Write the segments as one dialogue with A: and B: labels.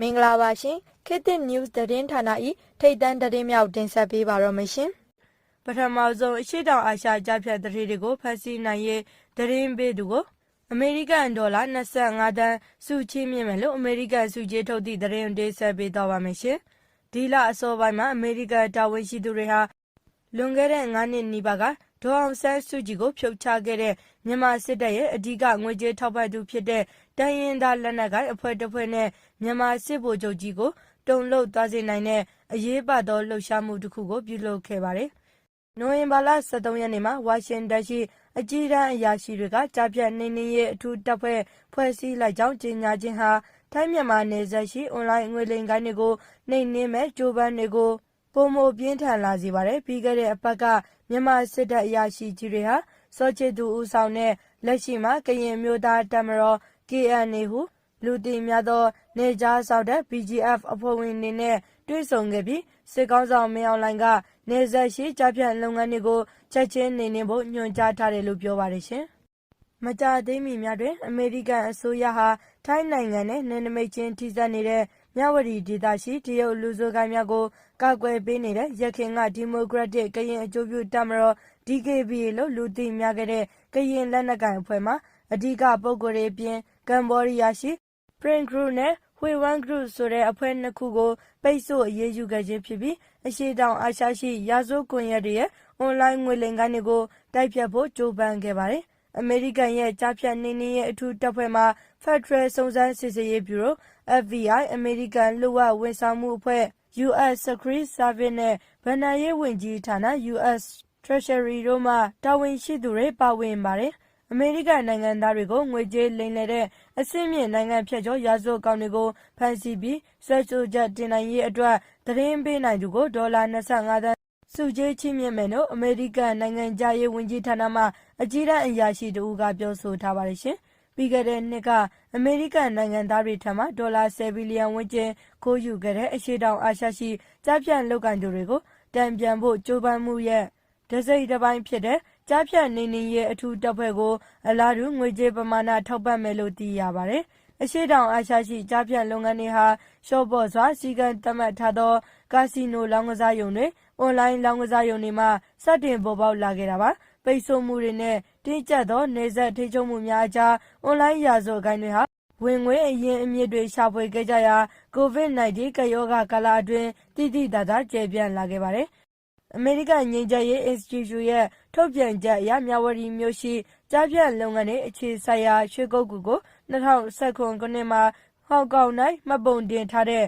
A: မင်္ဂလာပါရှင်ခေတ်သစ် news သတင်းဌာန၏ထိတ်တန့်သတင်းများကိုတင်ဆက်ပေးပါတော့မရှင်ပထမဆုံးအရှိတောင်အာရှကြားဖြတ်သတင်းတွေကိုဖတ်ဆီးနိုင်ရေးသတင်းပေးသူကိုအမေရိကန်ဒေါ်လာ25တန်းစုချီးမြှင့်မယ်လို့အမေရိကန်စုချေးထုတ်သည့်သတင်းတင်ဆက်ပေးတော့ပါမယ်ရှင်ဒီလအစောပိုင်းမှာအမေရိကန်တာဝန်ရှိသူတွေဟာလွန်ခဲ့တဲ့9နှစ်နီးပါးကဒေါ်အောင်ဆန်းစုကြည်ကိုဖြုတ်ချခဲ့တဲ့ မြန်မာစစ်တပ်ရဲ့အဓိကငွေကြေးထောက်ပံ့သူဖြစ်တဲ့တိုင်းရင်းသားလက်နက်ကိုင်အဖွဲ့တစ်ဖွဲ့နဲ့မြန်မာစစ်ဗိုလ်ချုပ်ကြီးကိုတုံ့လှုပ်သွားစေနိုင်တဲ့အရေးပါသောလှုပ်ရှားမှုတစ်ခုကိုပြုလုပ်ခဲ့ပါတယ်။နိုဝင်ဘာလ23ရက်နေ့မှာဝါရှင်တန်ရှိအကြီးတန်းအရာရှိတွေကကြားဖြတ်နေနေရဲ့အထူးတပ်ဖွဲ့ဖွဲ့စည်းလိုက်ကြောင်းကြေညာခြင်းဟာထိုင်းမြန်မာနယ်စပ်ရှိအွန်လိုင်းငွေလိမ်ကိုင်းတွေကိုနှိမ်နင်းမဲ့ကြိုးပမ်းတွေကိုပုံမပြင်းထန်လာစေပါတယ်။ပြီးခဲ့တဲ့အပတ်ကမြန်မာစစ်တပ်အရာရှိကြီးတွေဟာ စောချစ်သူဦးဆောင်တဲ့လက်ရှိမှာကရင်မျိုးသားတပ်မတော် KNA ဟုလူသိများသောနေကြားဆောက်တဲ့ BGF အဖွဲ့ဝင်တွေနဲ့တွေ့ဆုံခဲ့ပြီးစစ်ကောင်းဆောင်မင်းအောင်လှိုင်ကနေဆက်ရှိကြပြန့်လုပ်ငန်းတွေကိုချက်ချင်းနေနေဖို့ညွှန်ကြားထားတယ်လို့ပြောပါတယ်ရှင်။မကြသေးမီများတွင်အမေရိကန်အစိုးရဟာထိုင်းနိုင်ငံနဲ့နယ်နိမိတ်ချင်းထိစပ်နေတဲ့ မြဝတီဒေသရှိတရုတ်လူဆိုကိုင်းများကိုကာကွယ်ပေးနေတဲ့ရခိုင်ကဒီမိုကရက်တစ်ကရင်အကျိုးပြုတပ်မတော် DKBA လို့လူသိများခဲ့တဲ့ကရင်လက်နက်ကိုင်အဖွဲ့မှာအဓိကပုဂ္ဂိုလ်တွေအပြင်ကမ္ဘောဒီးယားရှိ Print Group နဲ့ Huiwan Group ဆိုတဲ့အဖွဲ့နှစ်ခုကိုပိတ်ဆို့အရေးယူခဲ့ခြင်းဖြစ်ပြီးအရှေ့တောင်အာရှရှိရာဇဝတ်ကွန်ရက်တွေရဲ့အွန်လိုင်းငွေလိမ်ကိုင်းတွေကိုတိုက်ဖျက်ဖို့ကြိုးပမ်းခဲ့ပါတယ်။ အမေရိကန်ရဲ့ ကြားဖြတ်နှိမ်နင်းရေး အထူးတပ်ဖွဲ့မှာ Federal စုံစမ်းစစ်ဆေးရေးဗျူရို FBI အမေရိကန် လျှို့ဝှက်ဝန်ဆောင်မှုအဖွဲ့ US Secret Service နဲ့ ဘဏ္ဍာရေးဝန်ကြီးဌာန US Treasury တို့မှ တာဝန်ရှိသူတွေ ပါဝင်ပါတယ်။အမေရိကန်နိုင်ငံသားတွေကို ငွေကြေးလိမ်လည်တဲ့ အဆင့်မြင့် နိုင်ငံဖြတ်ကျော် ရာဇဝတ်ကောင်တွေကို ဖမ်းဆီးပြီး စွဲဆိုချက်တင်နိုင်ရေးအတွက် သတင်းပေးနိုင်သူကို ဒေါ်လာ25သန်း စုကြေးချီးမြှင့်မယ်လို့အမေရိကန်နိုင်ငံသားရေးဝန်ကြီးဌာနမှအကြီးတန်းအရာရှိတဦးကပြောဆိုထားပါတယ်ရှင်။ပြီးခဲ့တဲ့နှစ်ကအမေရိကန်နိုင်ငံသားတွေထံမှဒေါ်လာ10ဘီလီယံဝန်းကျင်ခိုးယူခဲ့တဲ့အရှိတောင်အာရှရှိကြားဖြတ်လုကန်သူတွေကိုတံပြန်ဖို့ကြိုးပမ်းမှုရဲ့ဒစိမ့်တစ်ပိုင်းဖြစ်တဲ့ကြားဖြတ်နေနေရဲ့အထူးတပ်ဖွဲ့ကိုအလားတူငွေကြေးပမာဏထောက်ပံ့မယ်လို့သိရပါတယ်။ အရှိတောင်အာရှရှိကြားဖြတ်လုပ်ငန်းတွေဟာရှော့ပေါ်စွာစီကံသတ်မှတ်ထားသောကာစီနိုလောင်းကစားရုံတွေအွန်လိုင်းလောင်းကစားရုံတွေမှာစတင်ပေါ်ပေါက်လာခဲ့တာပါ။ပိတ်ဆို့မှုတွေနဲ့တင်းကျပ်သောနေဆက်ထိချုံမှုများအကြားအွန်လိုင်းရာဇဝတ်ကိုင်းတွေဟာဝင်ငွေအရင်အမြစ်တွေရှာဖွေခဲ့ကြရာ COVID-19 ကရောဂါကာလအတွင်းတိတိတသာကျယ်ပြန့်လာခဲ့ပါတယ်။အမေရိကန်ငြိမ်းချမ်းရေး Institute ရဲ့ထုတ်ပြန်ချက်အရမြဝတီမြို့ရှိကြားဖြတ်လုပ်ငန်းတွေအခြေစိုက်ရာရွှေကုက္ကူကို 2019ခုနှစ်မှာ ဟောင်ကောင်၌မှတ်ပုံတင်ထားတဲ့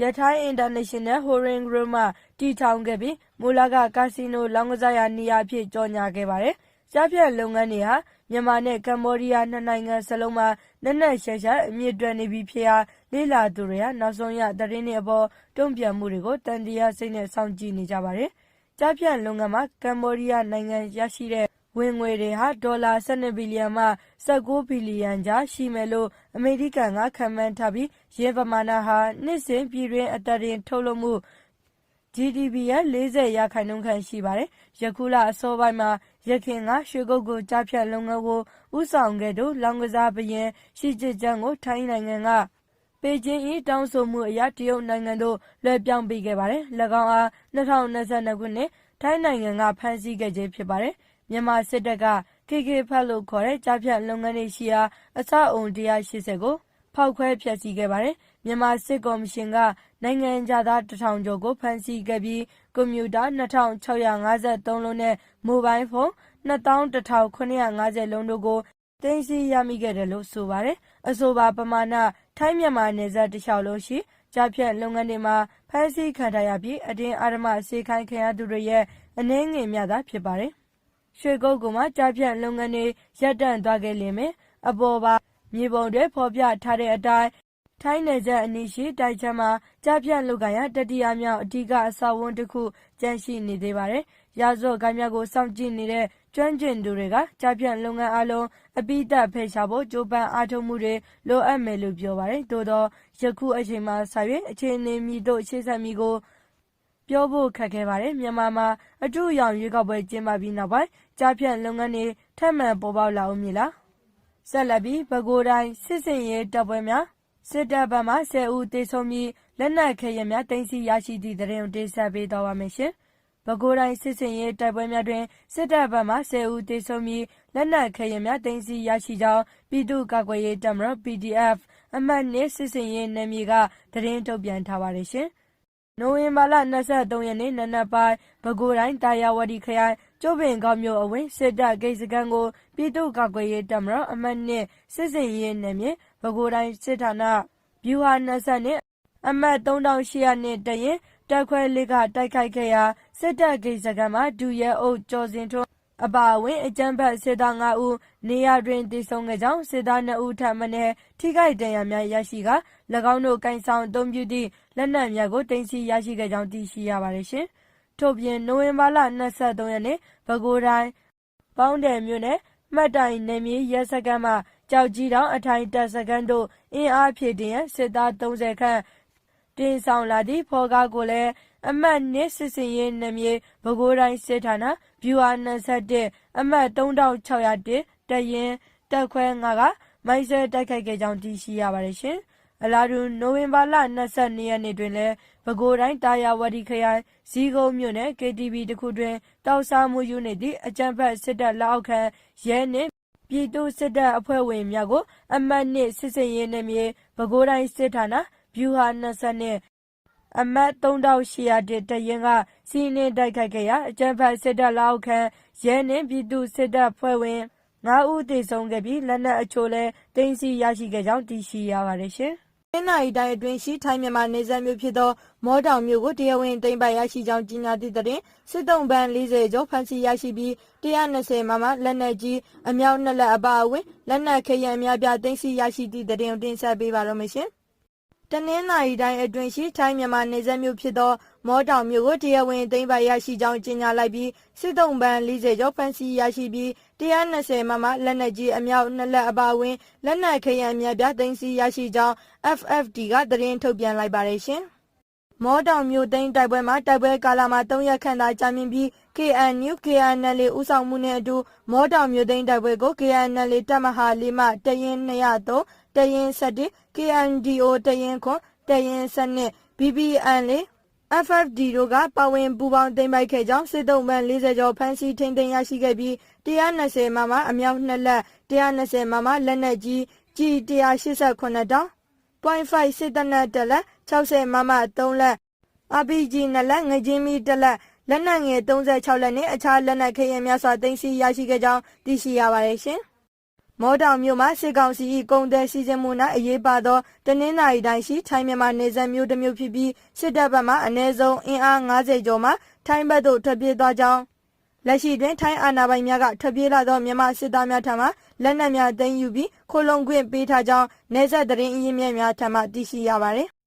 A: ရထိုင်း International Holding Group မှ တည်ထောင်ခဲ့ပြီး မူလက ကာစီနိုလောင်းကစားရာနေရာအဖြစ် ကြော်ညာခဲ့ပါတယ်။ကြားဖြတ်လုပ်ငန်းတွေဟာ မြန်မာနဲ့ ကမ္ဘောဒီးယား နှစ်နိုင်ငံစလုံးမှာ နက်နက်ရှိုင်းရှိုင်း အမြင့်တွက်နေပြီဖြစ်ရာ လေ့လာသူတွေဟာ နောက်ဆုံးရသတင်းတွေအပေါ် တုံ့ပြန်မှုတွေကိုတန်တရားစိတ်နဲ့ စောင့်ကြည့်နေကြပါတယ်။ကြားဖြတ်လုပ်ငန်းမှာ ကမ္ဘောဒီးယားနိုင်ငံ ရရှိတဲ့ ဝင်ငွေတွေဟာဒေါ်လာ12ဘီလီယံမှ19ဘီလီယံကြားရှိမယ်လို့အမေရိကန်ကခန့်မှန်းထားပြီးယင်းပမာဏဟာနှစ်စဉ်ပြည်တွင်းအသားတင်ထုတ်လုပ်မှု GDP ရဲ့40ရာခိုင်နှုန်းခန့်ရှိပါတယ်။ယခုလအစောပိုင်းမှာရခင်ကရွှေကုတ်ကိုကြားဖြတ်လုပ်ငန်းကိုဥဆောင်ခဲ့သူလောင်ကစားဘရင်ရှီကျစ်ကျန်းကိုထိုင်းနိုင်ငံကပေကျင်း၏တောင်းဆိုမှုအရတရုတ်နိုင်ငံသို့လွှဲပြောင်းပေးခဲ့ပါတယ်။၎င်းအား2022ခုနှစ်ထိုင်းနိုင်ငံကဖမ်းဆီးခဲ့ခြင်းဖြစ်ပါတယ်။ မြန်မာစစ်တပ်က KK ဖတ်လို့ခေါ်တဲ့ကြားဖြတ်လုပ်ငန်းတွေရှိရာ အဆောက်အုံ180ကို ဖောက်ခွဲဖျက်ဆီးခဲ့ပါတယ်။မြန်မာစစ်ကော်မရှင်က နိုင်ငံခြားသား ၁,၀၀၀ ကျော်ကို ဖမ်းဆီးခဲ့ပြီး ကွန်ပျူတာ ၂,၆၅၃ လုံးနဲ့ မိုဘိုင်းဖုန်း ၂၁,၇၅၀ လုံးတို့ကို သိမ်းဆည်းရမိခဲ့တယ်လို့ ဆိုပါတယ်။အဆိုပါပမာဏ ထိုင်း-မြန်မာနယ်စပ်တလျှောက်လုံးရှိကြားဖြတ်လုပ်ငန်းတွေမှာ ဖမ်းဆီးခံထားရပြီး အတင်းအဓမ္မစေခိုင်းခံရသူတွေရဲ့ အနည်းငယ်မျှသာ ဖြစ်ပါတယ်။ ရွှေကုက္ကိုမှာကြားဖြတ်လုပ်ငန်းတွေရပ်တန့်သွားခဲ့လျှင်ပင်အပေါ်ပါမြေပုံတွေဖော်ပြထားတဲ့အတိုင်းထိုင်းနယ်စပ်အနီးရှိတိုက်ခန်းမှာကျားဖြန့်လုပ်ကိုင်ရာတတိယမြောက်အဓိကအဆောက်အဦးတစ်ခုကျန်ရှိနေသေးပါတယ်။ရာဇဝတ်ဂိုဏ်းများကိုစောင့်ကြည့်နေတဲ့ကျွမ်းကျင်သူတွေကကျားဖြန့်လုပ်ငန်းအားလုံးအပြီးသတ်ဖယ်ရှားဖို့ကြိုးပမ်းအားထုတ်မှုတွေလိုအပ်မယ်လို့ပြောပါတယ်။သို့သော်ယခုအချိန်မှာစ၍အခြေအနေမည်သို့ရှေ့ဆက်မည်ကို ပြောဖို့ခက်ခဲပါတယ်။မြန်မာမှာ အတုအယောင်ရွေးကောက်ပွဲ ကျင်းပပြီးနောက်ပိုင်း ကျားဖြန့်လုပ်ငန်းတွေ ထပ်မံပေါ်ပေါက်လာဦးမည်လား။ဆက်လက်ပြီး ပဲခူးတိုင်း စစ်စင်ရေးတပ်ပွဲများ စစ်တပ်ဘက်မှ10ဦးသေဆုံးပြီး လက်နက်ခဲယမ်းများတင်စီရရှိသည့်တရင်ကို တင်ဆက်ပေးသွားပါမယ်ရှင်။ပဲခူးတိုင်း စစ်စင်ရေးတပ်ပွဲများတွင် စစ်တပ်ဘက်မှ10ဦးသေဆုံးပြီး လက်နက်ခဲယမ်းများတင်စီရရှိကြောင်း ပြည်သူ့ကာကွယ်ရေးတပ်မတော် PDF အမှတ်နှစ်စစ်စင်ရေးနယ်မြေကတရင်ထုတ်ပြန်ထားပါတယ်ရှင်။ နိုဝင်ဘာလ 23 ရက်နေ့နနက်ပိုင်း ပဲခူးတိုင်းတာယာဝတီခရိုင် ကျိုးပင်ကောင်းမြို့အဝင် စစ်တပ်ဂိတ်စခန်းကို ပြည်သူ့ကာကွယ်ရေးတပ်မတော် အမှတ်နှစ်စစ်စင်ရေးနယ်မြေ ပဲခူးတိုင်းစစ်ဌာန ဗျူဟာ20နဲ့အမှတ်3800နဲ့တရင်တက်ခွဲလေးကတိုက်ခိုက်ခဲ့ရာ စစ်တပ်ဂိတ်စခန်းမှာဒူရဲအုပ် ကျော်စင်ထွန်း အပါအဝင် အကြမ်းဖက် စစ်သား9ဦး နေရာတွင်တည်ဆုံခဲ့ကြောင်းစစ်သား2ဦးထပ်မံထိခိုက်ဒဏ်ရာများရရှိက၎င်းတို့ကင်ဆောင်အုံပြုသည့်လက်နက်များကိုတင်စီရရှိခဲ့ကြောင်းသိရှိရပါတယ်ရှင်။ထို့ပြင်နိုဝင်ဘာလ23ရက်နေ့ပဲခူးတိုင်းပေါင်းတယ်မြို့နယ်မှတ်တိုင်နေမြေရဲစခန်းမှကြောက်ကြီးတောင်အထိုင်တပ်စခန်းတို့အင်အားဖြည့်တင်ရန်စစ်သား30ခန့်တင်ဆောင်လာသည့်ဖော်ကားကိုလည်းအမှတ်နှစ်စစ်စင်ရေးနယ်မြေပဲခူးတိုင်းစစ်ဌာနဗျူဟာ21အမှတ်3601 တရင်တက်ခွဲ9ကမိုင်းဆွဲတိုက်ခိုက်ခဲ့ကြောင်းသိရှိရပါတယ်ရှင်။အလားတူနိုဝင်ဘာလ22ရက်နေ့တွင်လည်းပဲခူးတိုင်းတာယာဝတီခရိုင်ဇီးကုန်းမြို့နယ် KTV တခုတွင်တောက်စားမှုယူနေသည့်အကြမ်းဖက်စစ်တပ်လက်အောက်ခံရဲနှင့်ပြည်သူစစ်တပ်အဖွဲ့ဝင်များကိုအမှတ်နှစ်စစ်စင်ရေးနယ်မြေပဲခူးတိုင်းစစ်ဌာနဗျူဟာ20နဲ့အမတ်3800တရင်ကစီးနှင်းတိုက်ခိုက်ခဲ့ရာအကြမ်းဖက်စစ်တပ်လက်အောက်ခံရဲနှင့်ပြည်သူစစ်တပ်ဖွဲ့ဝင် 9ဦးသေဆုံးခဲ့ပြီးလက်နက်အချို့လည်းတင်စီရရှိခဲ့ကြောင်းသိရှိရပါတယ်ရှင်။င်းနိုင်တိုင်းအတွင်းရှိထိုင်းမြန်မာနေဆက်မြို့ဖြစ်သောမောတောင်မြို့ကိုတရားဝင်သိမ်းပိုက်ရရှိကြောင်းကြေညာသည့်တွင်စစ်တုံးပန်း40ကျော်ဖမ်းဆီးရရှိပြီး120မမလက်နက်ကြီးအမြောက်နှစ်လက်အပါအဝင်လက်နက်ခဲယမ်းအများပြားသိမ်းဆီးရရှိသည့်တွင်တင်ဆက်ပေးပါတော့မရှင်။တနင်္လာရီတိုင်းအတွင်းရှိထိုင်းမြန်မာနေဆက်မြို့ဖြစ်သော မောတောင်မြို့ကိုတရားဝင်သိမ်းပိုက်ရရှိကြောင်းကြေညာလိုက်ပြီးစစ်တုံးပန်း40ကျော်ဖမ်းဆီးရရှိပြီး120မမလက်နက်ကြီးအမြောက်နှစ်လက်အပါအဝင်လက်နက်ခဲယမ်းအများပြားသိမ်းဆီးရရှိကြောင်း FFD ကသတင်းထုတ်ပြန်လိုက်ပါတယ်ရှင်။မောတောင်မြို့သိမ်းတိုက်ပွဲမှာတိုက်ပွဲကာလမှာ3ရက်ခန့်သာကြာမြင့်ပြီး KNU KNL ဦးဆောင်မှုနဲ့အတူမောတောင်မြို့သိမ်းတိုက်ပွဲကို KNL တပ်မဟာ၄မှတရင်203တရင်7 KNDO တရင်ခွန်တရင်7 BBN လေ FFD တို့ကပါဝင်ပူးပေါင်းသိမ်းပိုက်ခဲ့ကြောင်းစစ်တုံးပန်း40ကျော်ဖမ်းဆီးထိန်းသိမ်းရရှိခဲ့ပြီး120မမအမြောက်2လက်120မမလက်နက်ကြီးကြီး189 တောင်း0.5စစ်တပ်နဲ့တက်လက်60မမ3လက် RPG 2လက်ငကြင်းမီ1လက်လက်နက်ငယ်36လက်နဲ့အခြားလက်နက်ခဲယမ်းများစွာတင်စီရရှိခဲ့ကြောင်းသိရှိရပါတယ်ရှင်။ မော်တောင်မြို့မှာစစ်ကောင်စီ၏ကုန်သည်စီစဉ်မှု၌အရေးပါသောတနင်္သာရီတိုင်းရှိထိုင်းမြန်မာနေဆက်မြို့တစ်မြို့ဖြစ်ပြီးစစ်တပ်ဘက်မှအ ਨੇ ဆုံးအင်အား90ကျော်မှထိုင်းဘက်သို့ထွက်ပြေးသွားကြောင်းလက်ရှိတွင်ထိုင်းအာဏာပိုင်များကထွက်ပြေးလာသောမြန်မာစစ်သားများထံမှလက်နက်များသိမ်းယူပြီးခိုလုံခွင့်ပေးထားကြောင်းနေဆက်တရင်အင်းမြစ်များထံမှသိရှိရပါသည်။